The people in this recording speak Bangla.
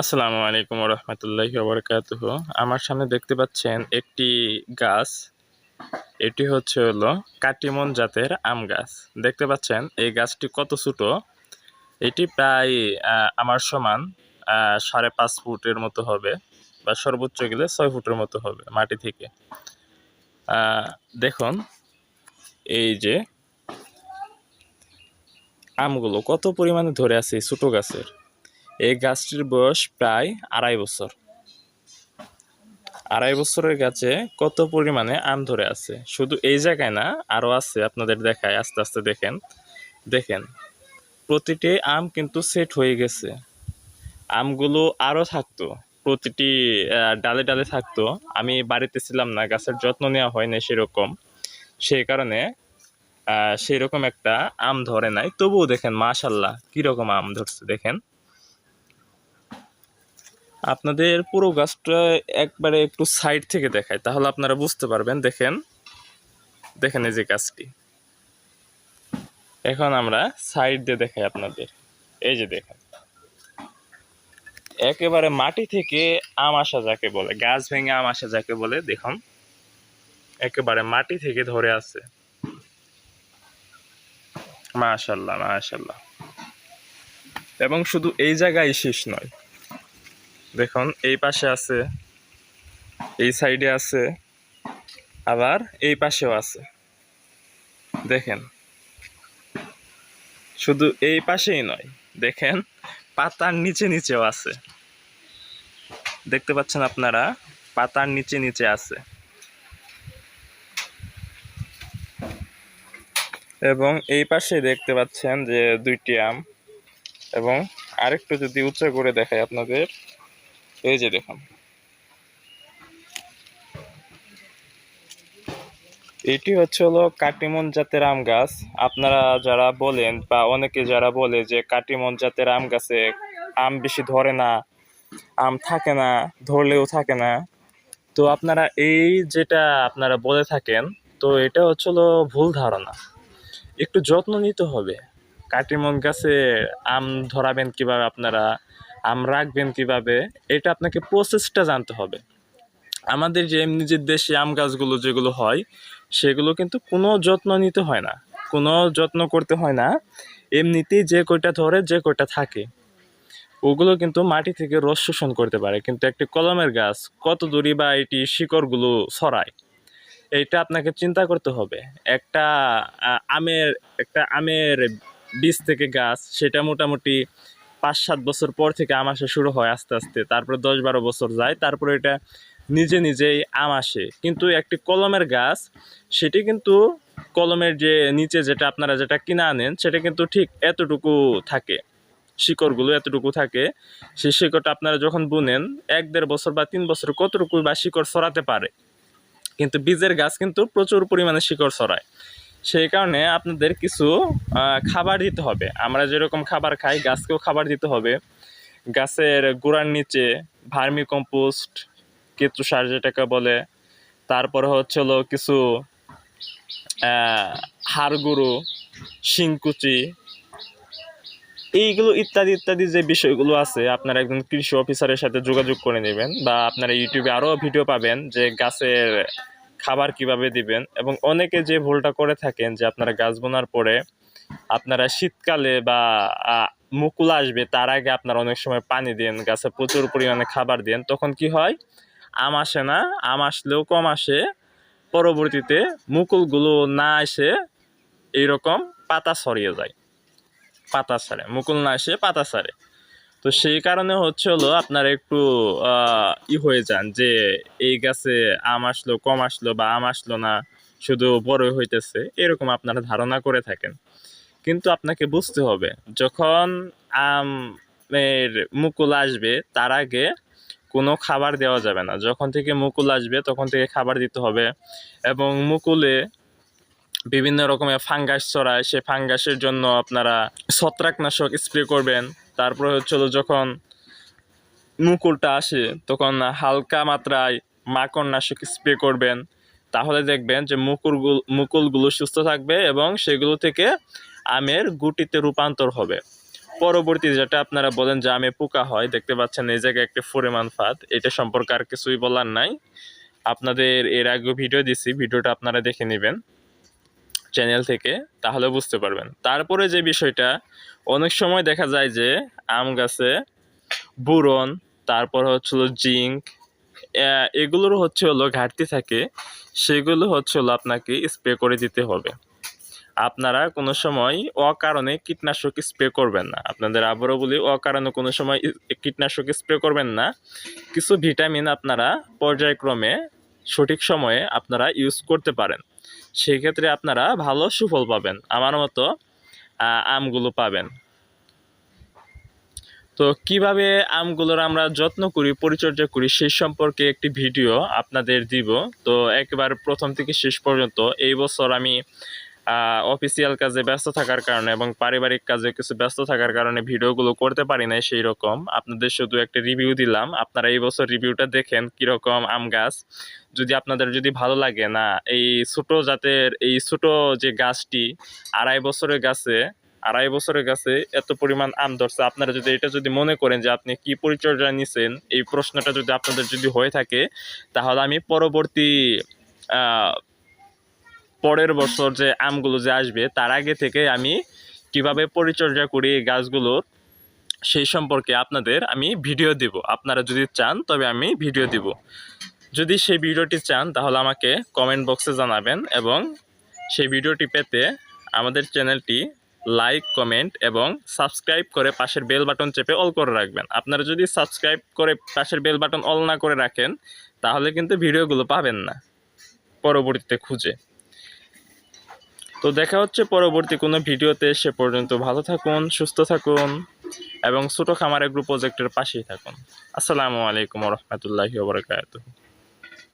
আসসালামু আলাইকুম রহমতুল্লাহি ওবরকাতুহ। আমার সামনে দেখতে পাচ্ছেন একটি গাছ। এটি হচ্ছে হলো কাটিমন জাতের আম গাছ। দেখতে পাচ্ছেন এই গাছটি কত ছোট। এটি প্রায় আমার সমান সাড়ে পাঁচ ফুটের মতো হবে বা সর্বোচ্চ গেলে ছয় ফুটের মতো হবে মাটি থেকে। দেখুন এই যে আমগুলো কত পরিমাণে ধরে আছে ছোট গাছের। এই গাছটির বয়স প্রায় আড়াই বছর। আড়াই বছরের গাছে কত পরিমাণে আম ধরে আছে? শুধু এই জায়গায় না আরও আছে, আপনাদের দেখায়, আস্তে আস্তে দেখেন। দেখেন, প্রতিটি আম কিন্তু সেট হয়ে গেছে। আমগুলো আরও থাকতো, প্রতিটি ডালে ডালে থাকতো। আমি বাড়িতে ছিলাম না, গাছের যত্ন নেওয়া হয় না সেরকম। সেই কারণে সেরকম একটা আম ধরে নাই। তবুও দেখেন মাশাল্লাহ কীরকম আম ধরছে, দেখেন। আপনাদের পুরো গাছটা একবারে একটু সাইড থেকে দেখায়, তাহলে আপনারা বুঝতে পারবেন। দেখেন দেখেন এই যে গাছটি। এখন আমরা সাইড দিয়ে দেখাই আপনাদের। এই যে দেখেন। একেবারে মাটি থেকে আম আসা যাকে বলে, গাছ ভেঙে আম আসা যাকে বলে, দেখুন। একেবারে মাটি থেকে ধরে আছে। মাশাল্লাহ মাশাল্লাহ। এবং শুধু এই জায়গায় শেষ নয় দেখুন, এই পাশে আছে, এই সাইডে আছে, আবার এই পাশেও আছে। দেখেন, শুধু এই পাশেই নয়, দেখেন, পাতার নিচে নিচেও আছে। দেখতে পাচ্ছেন আপনারা, পাতার নিচে নিচে আছে। এবং এই পাশে দেখতে পাচ্ছেন যে দুইটি আম, এবং আরেকটু যদি উঁচু করে দেখায় আপনাদের এই যে দেখুন। এটি হচ্ছে হলো কাটিমন জাতের আম গাছ। আপনারা যারা বলেন বা অনেকে যারা বলে যে কাটিমন জাতের আম গাছে আম বেশি ধরে না, আম থাকে না, ধরলেও থাকে না, তো আপনারা এই যেটা আপনারা বলে থাকেন, তো এটা হচ্ছে হলো ভুল ধারণা। একটু যত্ন নিতে হবে। কাটিমন গাছে আম ধরাবেন কীভাবে আপনারা? আম রাখবেন কীভাবে, এটা আপনাকে প্রসেসটা জানতে হবে। আমাদের যে এমনি যে দেশি আম গাছগুলো যেগুলো হয়, সেগুলো কিন্তু কোনো যত্ন নিতে হয় না। কোনো যত্ন করতে হয় না। এমনিতেই যে কয়টা ধরে, যে কয়টা থাকে, ওগুলো কিন্তু মাটি থেকে রস শোষণ করতে পারে। কিন্তু একটি কলমের গাছ কত দূরই বা এটি শিকড়গুলো ছড়ায় এইটা আপনাকে চিন্তা করতে হবে। একটা আমের একটা আমের বীজ থেকে গাছ, সেটা মোটামুটি পাঁচ সাত বছর পর থেকে আম আসা শুরু হয় আস্তে আস্তে। তারপরে দশ বারো বছর যায়, তারপরে এটা নিজে নিজেই আম আসে। কিন্তু একটি কলমের গাছ, সেটি কিন্তু কলমের যে নিচে যেটা আপনারা যেটা কিনে আনেন, সেটা কিন্তু ঠিক এতটুকু থাকে। শিকড়গুলো এতটুকু থাকে। সেই শিকড়টা আপনারা যখন বুনেন, এক দেড় বছর বা তিন বছর কতটুকু বা শিকড় ছড়াতে পারে। কিন্তু বীজের গাছ কিন্তু প্রচুর পরিমাণে শিকড় ছড়ায়। সেই কারণে আপনাদের কিছু খাবার দিতে হবে। আমরা যেরকম খাবার খাই গাছকেও খাবার দিতে হবে। গাছের গোড়ার নিচে ভার্মি কম্পোস্ট কেঁচু সার যেটাকে বলে তারপরে হচ্ছে হলো কিছু আহ, হাড় গুঁড়ো শিংকুচি এইগুলো ইত্যাদি ইত্যাদি যে বিষয়গুলো আছে আপনারা একজন কৃষি অফিসারের সাথে যোগাযোগ করে নেবেন বা আপনারা ইউটিউবে আরও ভিডিও পাবেন যে গাছের খাবার কীভাবে দিবেন? এবং অনেকে যে ভুলটা করে থাকেন যে আপনারা গাছ বোনার পরে আপনারা শীতকালে বা মুকুল আসবে, তার আগে আপনারা অনেক সময় পানি দেন, গাছে প্রচুর পরিমাণে খাবার দেন, তখন কি হয়? আম আসে না, আম আসলেও কম আসে, পরবর্তীতে মুকুলগুলো না এসে এইরকম পাতা ছড়িয়ে যায়। পাতা ছাড়ে, মুকুল না এসে পাতা ছাড়ে। তো সেই কারণে হচ্ছে হলো আপনারা একটু ই হয়ে যান যে এই গাছে আম আসলো, কম আসলো বা আম আসলো না, শুধু বড় হইতেছে, এরকম আপনারা ধারণা করে থাকেন। কিন্তু আপনাকে বুঝতে হবে, যখন আমের মুকুল আসবে, তার আগে কোনো খাবার দেওয়া যাবে না। যখন থেকে মুকুল আসবে, তখন থেকে খাবার দিতে হবে এবং মুকুলে বিভিন্ন রকমের ফাঙ্গাস ছড়ায়, সে ফাঙ্গাসের জন্য আপনারা ছত্রাকনাশক স্প্রে করবেন। তারপরে হচ্ছিল যখন মুকুলটা আসে, তখন হালকা মাত্রায় মাকড়নাশক স্প্রে করবেন। তাহলে দেখবেন যে মুকুলগুলো মুকুলগুলো সুস্থ থাকবে এবং সেগুলো থেকে আমের গুটিতে রূপান্তর হবে। পরবর্তী যেটা আপনারা বলেন যে আমে পোকা হয়, দেখতে পাচ্ছেন এই জায়গায় একটা পরিমাণ ফাঁদ। এটা সম্পর্কে আর কিছুই বলার নাই। আপনাদের এর আগে ভিডিও দিছি ভিডিওটা আপনারা দেখে নেবেন। চ্যানেল থেকে, তাহলে বুঝতে পারবেন। তারপরে যে বিষয়টা, অনেক সময় দেখা যায় যে আম গাছে বুরন, তারপর হচ্ছিল জিঙ্ক এগুলোর হচ্ছে হলো ঘাটতি থাকে, সেগুলো হচ্ছে হলো আপনাকে স্প্রে করে দিতে হবে। আপনারা কোনো সময় অকারণে কীটনাশক স্প্রে করবেন না। আপনাদের আবারও বলি, অকারণে কোনো সময় কীটনাশক স্প্রে করবেন না। কিছু ভিটামিন আপনারা পর্যায়ক্রমে সঠিক সময়ে আপনারা ইউজ করতে পারেন। সেই ক্ষেত্রে আপনারা ভালো সুফল পাবেন। আমার মতো আমগুলো পাবেন। তো কীভাবে আমগুলোর আমরা যত্ন করি, পরিচর্যা করি সেই সম্পর্কে একটি ভিডিও আপনাদের দিব। তো একবার প্রথম থেকে শেষ পর্যন্ত এই বছর আমি অফিসিয়াল কাজে ব্যস্ত থাকার কারণে এবং পারিবারিক কাজে কিছু ব্যস্ত থাকার কারণে ভিডিওগুলো করতে পারি নাই সেই রকম। আপনাদের শুধু একটা রিভিউ দিলাম। আপনারা এই বছর রিভিউটা দেখেন কীরকম আম গাছ। যদি আপনাদের যদি ভালো লাগে না, এই ছোট জাতের, এই ছোট যে গাছটি আড়াই বছরের গাছে, আড়াই বছরের গাছে এত পরিমাণ আম ধরছে। আপনারা যদি এটা যদি মনে করেন যে আপনি কি পরিচর্যা নিছেন, এই প্রশ্নটা যদি আপনাদের যদি হয়ে থাকে, তাহলে আমি পরবর্তী পরের বছর যে আমগুলো যে আসবে, তার আগে থেকে আমি কীভাবে পরিচর্যা করি এই গাছগুলোর সেই সম্পর্কে আপনাদের আমি ভিডিও দিব। আপনারা যদি চান, তবে আমি ভিডিও দিব। যদি সেই ভিডিওটি চান, তাহলে আমাকে কমেন্ট বক্সে জানাবেন এবং সেই ভিডিওটি পেতে আমাদের চ্যানেলটি লাইক কমেন্ট এবং সাবস্ক্রাইব করে পাশের বেল বাটন চেপে অল করে রাখবেন। আপনারা যদি সাবস্ক্রাইব করে পাশের বেল বাটন অল না করে রাখেন, তাহলে কিন্তু ভিডিওগুলো পাবেন না। পরবর্তীতে খুঁজে। তো দেখা হচ্ছে পরবর্তী কোনো ভিডিওতে। সে পর্যন্ত ভালো থাকুন, সুস্থ থাকুন এবং ছোটো খামারে গ্রুপ প্রজেক্টের পাশেই থাকুন। আসসালামু আলাইকুম রহমতুল্লাহি